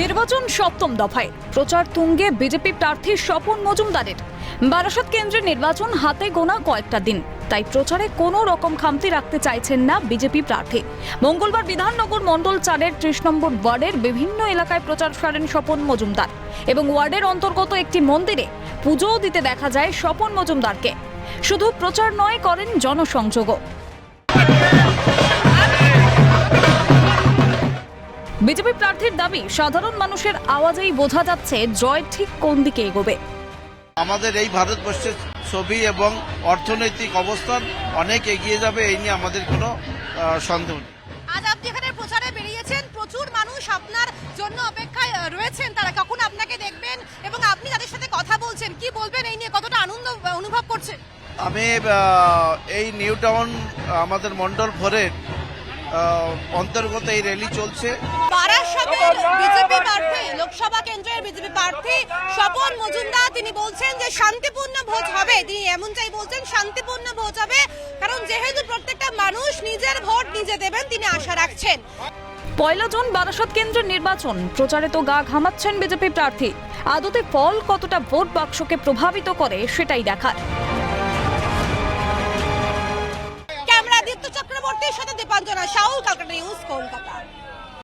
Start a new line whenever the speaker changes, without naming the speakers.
নির্বাচন সপ্তম দফায়। প্রচার তুঙ্গে বিজেপি প্রার্থী স্বপন মজুমদারের। বারাসত কেন্দ্রের নির্বাচন হাতে গোনা কয়েকটা দিন। তাই প্রচারে কোনো রকম খামতি রাখতে চাইছেন না বিজেপি প্রার্থী। মঙ্গলবার বিধাননগর মণ্ডল চারের ত্রিশ নম্বর ওয়ার্ডের বিভিন্ন এলাকায় প্রচার সারেন স্বপন মজুমদার এবং ওয়ার্ডের অন্তর্গত একটি মন্দিরে পুজোও দিতে দেখা যায় স্বপন মজুমদারকে। শুধু প্রচার নয় করেন জনসংযোগও। বিজেপি প্রার্থীর দাবি সাধারণ মানুষের আওয়াজেই বোঝা যাচ্ছে জয় ঠিক কোন দিকে এগোবে।
আমাদের এই ভারতবর্ষের ছবি এবং অর্থনৈতিক অবস্থান অনেক এগিয়ে যাবে এই নিয়ে আমাদের কোনো সন্দেহ নেই।
আজ আপনি এখানে প্রচারে বেরিয়েছেন প্রচুর মানুষ আপনার জন্য অপেক্ষায় রয়েছেন তারা কখন আপনাকে দেখবেন এবং আপনি তাদের সাথে কথা বলছেন কি বলবেন এই নিয়ে কতটা আনন্দ অনুভব করছেন?
আমি এই নিউ টাউন আমাদের মন্ডল ফোরের অন্তর্গত এই র্যালি চলছে।
বারাসাতের বিজেপি প্রার্থী লোকসভা কেন্দ্রের বিজেপি প্রার্থী স্বপন মজুমদার তিনি বলছেন যে শান্তিপূর্ণ ভোট হবে। তিনি এমনটাই বলছেন শান্তিপূর্ণ ভোট হবে কারণ যেহেতু প্রত্যেকটা মানুষ নিজের ভোট নিজে দেবেন তিনি আশা রাখছেন।
পয়লা জুন বারাসত কেন্দ্রের নির্বাচন। প্রচারে তো গা ঘামাচ্ছেন বিজেপি প্রার্থী। আদতে ফল কতটা ভোট বাক্সকে প্রভাবিত করে সেটাই দেখার।
ক্যামেরা দীপ্ত চক্রবর্তীর সাথে দীপাঞ্জনা সাউ কালকাটা নিউজ কলকাতা